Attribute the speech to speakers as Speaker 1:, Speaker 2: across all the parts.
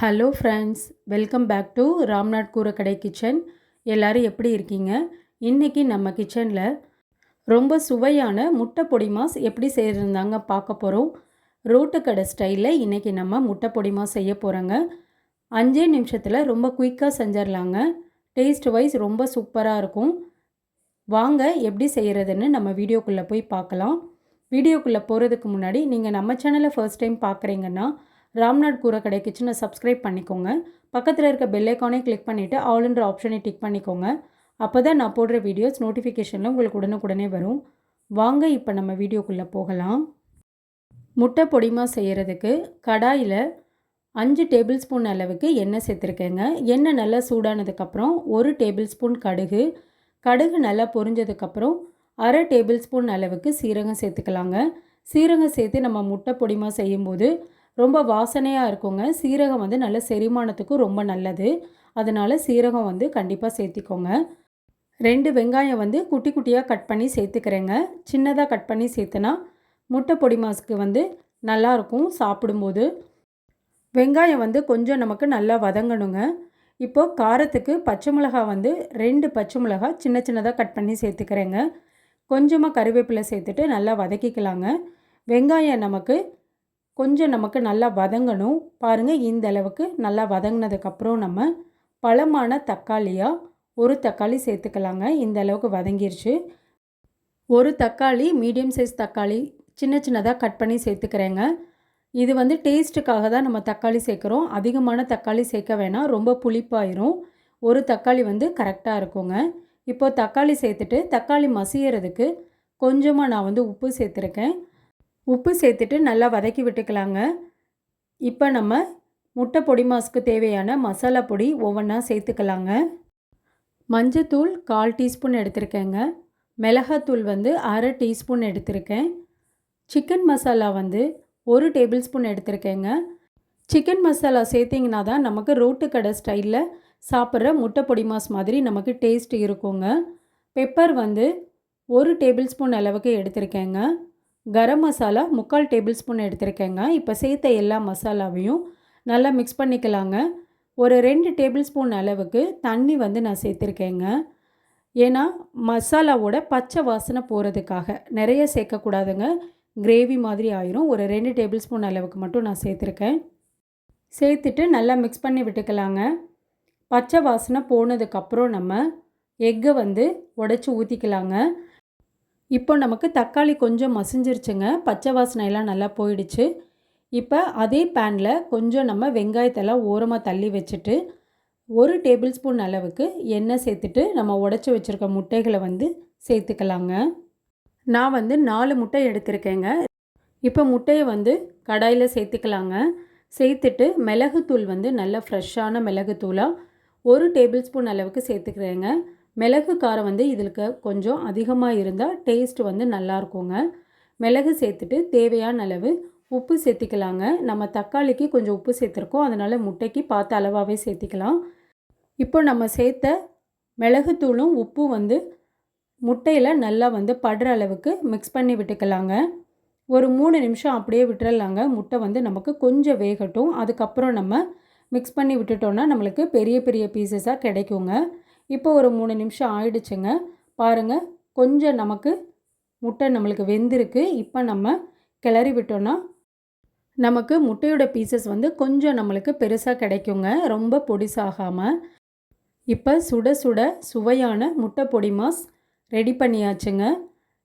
Speaker 1: Hello friends welcome back to Ramnath Koorakadai kitchen எல்லோரும் எப்படி இருக்கீங்க? இன்றைக்கி நம்ம கிச்சனில் ரொம்ப சுவையான முட்டை பொடி மாஸ் எப்படி செய்கிறதாங்க பார்க்க போகிறோம் ரோட்டுக்கடை ஸ்டைலில் இன்றைக்கி நம்ம முட்டை பொடி மாஸ் செய்ய போகிறோங்க அஞ்சே நிமிஷத்தில் ரொம்ப குயிக்காக செஞ்சிடலாங்க டேஸ்ட் வைஸ் ரொம்ப சூப்பராக இருக்கும். வாங்க எப்படி செய்கிறதுன்னு நம்ம வீடியோக்குள்ளே போய் பார்க்கலாம். வீடியோக்குள்ளே போகிறதுக்கு முன்னாடி நீங்கள் நம்ம சேனலை ஃபர்ஸ்ட் டைம் பார்க்குறீங்கன்னா ராம்நாத் கூரை கடை கிச்சனை சப்ஸ்கிரைப் பண்ணிக்கோங்க. பக்கத்தில் இருக்க பெல்லைக்கானே கிளிக் பண்ணிவிட்டு ஆல்ன்ற ஆப்ஷனை டிக் பண்ணிக்கோங்க. அப்போ தான் நான் போடுற வீடியோஸ் நோட்டிஃபிகேஷனில் உங்களுக்கு உடனுக்குடனே வரும். வாங்க இப்போ நம்ம வீடியோக்குள்ளே போகலாம். முட்டை பொடிமா செய்கிறதுக்கு கடாயில் அஞ்சு டேபிள் ஸ்பூன் அளவுக்கு எண்ணெய் சேர்த்துருக்கேங்க. எண்ணெய் நல்லா சூடானதுக்கப்புறம் ஒரு டேபிள் ஸ்பூன் கடுகு. கடுகு நல்லா பொரிஞ்சதுக்கப்புறம் அரை டேபிள் ஸ்பூன் அளவுக்கு சீரகம் சேர்த்துக்கலாங்க. சீரகம் சேர்த்து நம்ம முட்டை பொடிமா செய்யும்போது ரொம்ப வாசனையாக இருக்குங்க. சீரகம் வந்து நல்ல செரிமானத்துக்கும் ரொம்ப நல்லது. அதனால் சீரகம் வந்து கண்டிப்பாக சேர்த்திக்கோங்க. ரெண்டு வெங்காயம் வந்து குட்டி குட்டியாக கட் பண்ணி சேர்த்துக்கிறேங்க. சின்னதாக கட் பண்ணி சேர்த்துனா முட்டை பொடி மாஸ்க்கு வந்து நல்லாயிருக்கும் சாப்பிடும்போது. வெங்காயம் வந்து கொஞ்சம் நமக்கு நல்லா வதங்கணுங்க. இப்போது காரத்துக்கு பச்சை மிளகா வந்து ரெண்டு பச்சை மிளகா சின்ன சின்னதாக கட் பண்ணி சேர்த்துக்கிறேங்க. கொஞ்சமாக கருவேப்பிலை சேர்த்துட்டு நல்லா வதக்கிக்கலாங்க. வெங்காயம் நமக்கு கொஞ்சம் நமக்கு நல்லா வதங்கணும். பாருங்கள் இந்த அளவுக்கு நல்லா வதங்கினதுக்கப்புறம் நம்ம பழமான தக்காளியாக ஒரு தக்காளி சேர்த்துக்கலாங்க. இந்த அளவுக்கு வதங்கிருச்சு. ஒரு தக்காளி மீடியம் சைஸ் தக்காளி சின்ன சின்னதாக கட் பண்ணி சேர்த்துக்கிறேங்க. இது வந்து டேஸ்ட்டுக்காக தான் நம்ம தக்காளி சேர்க்குறோம். அதிகமான தக்காளி சேர்க்க வேணாம். ரொம்ப புளிப்பாயிரும். ஒரு தக்காளி வந்து கரெக்டாக இருக்குங்க. இப்போது தக்காளி சேர்த்துட்டு தக்காளி மசியறதுக்கு கொஞ்சமாக நான் வந்து உப்பு சேர்த்துருக்கேன். உப்பு சேர்த்துட்டு நல்லா வதக்கி விட்டுக்கலாங்க. இப்போ நம்ம முட்டை பொடி மாஸ்க்கு தேவையான மசாலா பொடி ஒவ்வொன்றா சேர்த்துக்கலாங்க. மஞ்சத்தூள் கால் டீஸ்பூன் எடுத்திருக்கேங்க. மிளகாத்தூள் வந்து அரை டீஸ்பூன் எடுத்திருக்கேன். சிக்கன் மசாலா வந்து ஒரு டேபிள் ஸ்பூன் எடுத்திருக்கேங்க. சிக்கன் மசாலா சேர்த்திங்கன்னா தான் நமக்கு ரோட்டு கடை ஸ்டைலில் சாப்பிட்ற முட்டை பொடி மாஸ் மாதிரி நமக்கு டேஸ்ட் இருக்குங்க. பெப்பர் வந்து ஒரு டேபிள் ஸ்பூன் அளவுக்கு எடுத்திருக்கேங்க. கரம் மசாலா முக்கால் டேபிள் ஸ்பூன் எடுத்திருக்கேங்க. இப்போ சேர்த்த எல்லா மசாலாவையும் நல்லா மிக்ஸ் பண்ணிக்கலாங்க. ஒரு ரெண்டு டேபிள் ஸ்பூன் அளவுக்கு தண்ணி வந்து நான் சேர்த்துருக்கேங்க. ஏன்னா மசாலாவோட பச்சை வாசனை போகிறதுக்காக நிறைய சேர்க்கக்கூடாதுங்க. கிரேவி மாதிரி ஆயிரும். ஒரு ரெண்டு டேபிள் ஸ்பூன் அளவுக்கு மட்டும் நான் சேர்த்துருக்கேன். சேர்த்துட்டு நல்லா மிக்ஸ் பண்ணி விட்டுக்கலாங்க. பச்சை வாசனை போனதுக்கப்புறம் நம்ம எக்கை வந்து உடச்சி ஊற்றிக்கலாங்க இப்போ நமக்கு தக்காளி கொஞ்சம் மசிஞ்சிருச்சுங்க. பச்சை வாசனை எல்லாம் நல்லா போயிடுச்சு. இப்போ அதே பேனில் கொஞ்சம் நம்ம வெங்காயத்தெல்லாம் ஓரமாக தள்ளி வச்சுட்டு ஒரு டேபிள் ஸ்பூன் அளவுக்கு எண்ணெய் சேர்த்துட்டு நம்ம உடச்சி வச்சுருக்க முட்டைகளை வந்து சேர்த்துக்கலாங்க. நான் வந்து நாலு முட்டை எடுத்திருக்கேங்க. இப்போ முட்டையை வந்து கடாயில் சேர்த்துக்கலாங்க. சேர்த்துட்டு மிளகுத்தூள் வந்து நல்ல ஃப்ரெஷ்ஷான மிளகுத்தூளாக ஒரு டேபிள் ஸ்பூன் அளவுக்கு சேர்த்துக்கிறேங்க. மிளகு காரம் வந்து இதுக்கு கொஞ்சம் அதிகமாக இருந்தால் டேஸ்ட் வந்து நல்லா இருக்குங்க. மிளகு சேர்த்துட்டு தேவையான அளவு உப்பு சேர்த்திக்கலாங்க. நம்ம தக்காளிக்கு கொஞ்சம் உப்பு சேர்த்துருக்கோம். அதனால் முட்டைக்கு பார்த்த அளவாகவே சேர்த்திக்கலாம். இப்போ நம்ம சேர்த்த மிளகுத்தூளும் உப்பு வந்து முட்டையில் நல்லா வந்து படுற அளவுக்கு மிக்ஸ் பண்ணி விட்டுக்கலாங்க. ஒரு மூணு நிமிஷம் அப்படியே விட்டுறலாங்க. முட்டை வந்து நமக்கு கொஞ்சம் வேகட்டும். அதுக்கப்புறம் நம்ம மிக்ஸ் பண்ணி விட்டுட்டோன்னா நம்மளுக்கு பெரிய பெரிய பீசஸாக கிடைக்குங்க. இப்போ ஒரு மூணு நிமிஷம் ஆயிடுச்சுங்க. பாருங்கள் கொஞ்சம் நமக்கு முட்டை நம்மளுக்கு வெந்திருக்கு. இப்போ நம்ம கிளறி விட்டோன்னா நமக்கு முட்டையோட பீசஸ் வந்து கொஞ்சம் நம்மளுக்கு பெருசாக கிடைக்குங்க. ரொம்ப பொடிசாகாமல் இப்போ சுட சுட சுவையான முட்டை பொடி மாஸ் ரெடி பண்ணியாச்சுங்க.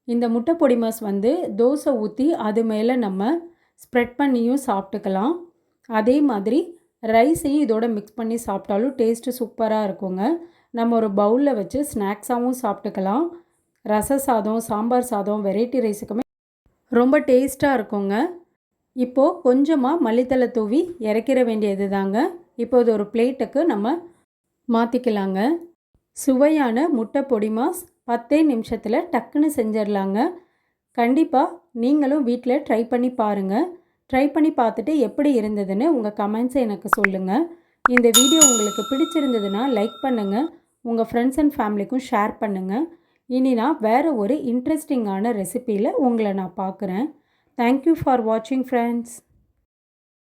Speaker 1: இந்த முட்டை பொடி மாஸ் வந்து தோசை ஊற்றி அது மேலே நம்ம ஸ்ப்ரெட் பண்ணியும் சாப்பிட்டுக்கலாம். அதே மாதிரி ரைஸையும் இதோட மிக்ஸ் பண்ணி சாப்பிட்டாலும் டேஸ்ட்டு சூப்பராக இருக்குங்க. நம்ம ஒரு பவுலில் வச்சு ஸ்நாக்ஸாகவும் சாப்பிட்டுக்கலாம். ரச சாதம் சாம்பார் சாதம் வெரைட்டி ரைஸுக்குமே ரொம்ப டேஸ்ட்டாக இருக்குங்க. இப்போது கொஞ்சமாக மல்லித்தலை தூவி இறக்கிற வேண்டியது தாங்க இப்போ இது ஒரு பிளேட்டுக்கு நம்ம மாற்றிக்கலாங்க சுவையான முட்டை பொடி மாஸ் பத்தே நிமிஷத்தில் டக்குன்னு செஞ்சிடலாங்க. கண்டிப்பாக நீங்களும் வீட்டில் ட்ரை பண்ணி பாருங்கள் ட்ரை பண்ணி பார்த்துட்டு எப்படி இருந்ததுன்னு உங்கள் கமெண்ட்ஸை எனக்கு சொல்லுங்கள் இந்த வீடியோ உங்களுக்கு பிடிச்சிருந்ததுன்னா லைக் பண்ணுங்கள் உங்கள் ஃப்ரெண்ட்ஸ் அண்ட் ஃபேமிலிக்கும் ஷேர் பண்ணுங்கள் இனி நான் வேறு ஒரு இன்ட்ரெஸ்டிங்கான ரெசிப்பியில் உங்களை நான் பார்க்குறேன். தேங்க்யூ ஃபார் வாட்சிங் ஃப்ரெண்ட்ஸ்